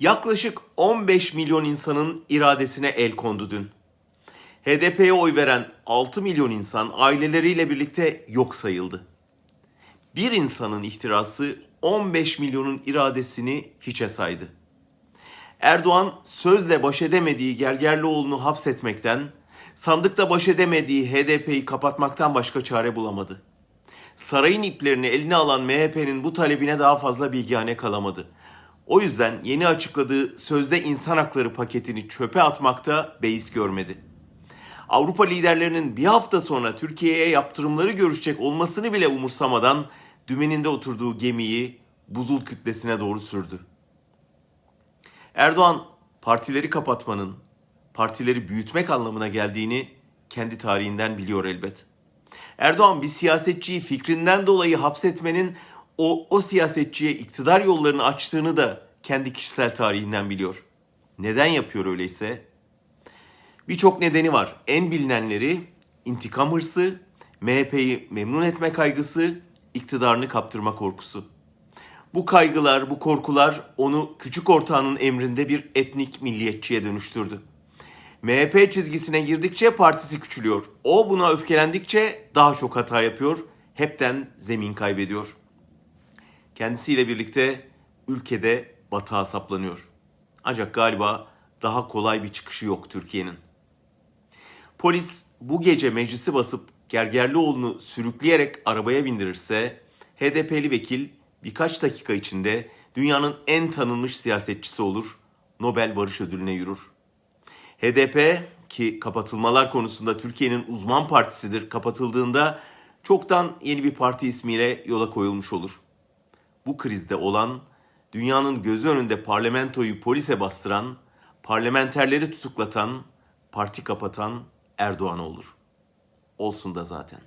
Yaklaşık 15 milyon insanın iradesine el kondu dün. HDP'ye oy veren 6 milyon insan aileleriyle birlikte yok sayıldı. Bir insanın ihtirası 15 milyonun iradesini hiçe saydı. Erdoğan sözle baş edemediği Gergerlioğlu'nu hapsetmekten, sandıkta baş edemediği HDP'yi kapatmaktan başka çare bulamadı. Sarayın iplerini eline alan MHP'nin bu talebine daha fazla bilgihane kalamadı. O yüzden yeni açıkladığı sözde insan hakları paketini çöpe atmakta beis görmedi. Avrupa liderlerinin bir hafta sonra Türkiye'ye yaptırımları görüşecek olmasını bile umursamadan dümeninde oturduğu gemiyi buzul kütlesine doğru sürdü. Erdoğan partileri kapatmanın, partileri büyütmek anlamına geldiğini kendi tarihinden biliyor elbet. Erdoğan bir siyasetçiyi fikrinden dolayı hapsetmenin o, o siyasetçiye iktidar yollarını açtığını da kendi kişisel tarihinden biliyor. Neden yapıyor öyleyse? Birçok nedeni var. En bilinenleri intikam hırsı, MHP'yi memnun etme kaygısı, iktidarını kaptırma korkusu. Bu kaygılar, bu korkular onu küçük ortağının emrinde bir etnik milliyetçiye dönüştürdü. MHP çizgisine girdikçe partisi küçülüyor. O buna öfkelendikçe daha çok hata yapıyor. Hepten zemin kaybediyor. Kendisiyle birlikte ülkede batağa saplanıyor. Ancak galiba daha kolay bir çıkışı yok Türkiye'nin. Polis bu gece meclisi basıp Gergerlioğlu'nu sürükleyerek arabaya bindirirse HDP'li vekil birkaç dakika içinde dünyanın en tanınmış siyasetçisi olur, Nobel Barış Ödülü'ne yürür. HDP ki kapatılmalar konusunda Türkiye'nin uzman partisidir kapatıldığında çoktan yeni bir parti ismiyle yola koyulmuş olur. Bu krizde olan dünyanın gözü önünde parlamentoyu polise bastıran, parlamenterleri tutuklatan, parti kapatan Erdoğan olur. Olsun da zaten.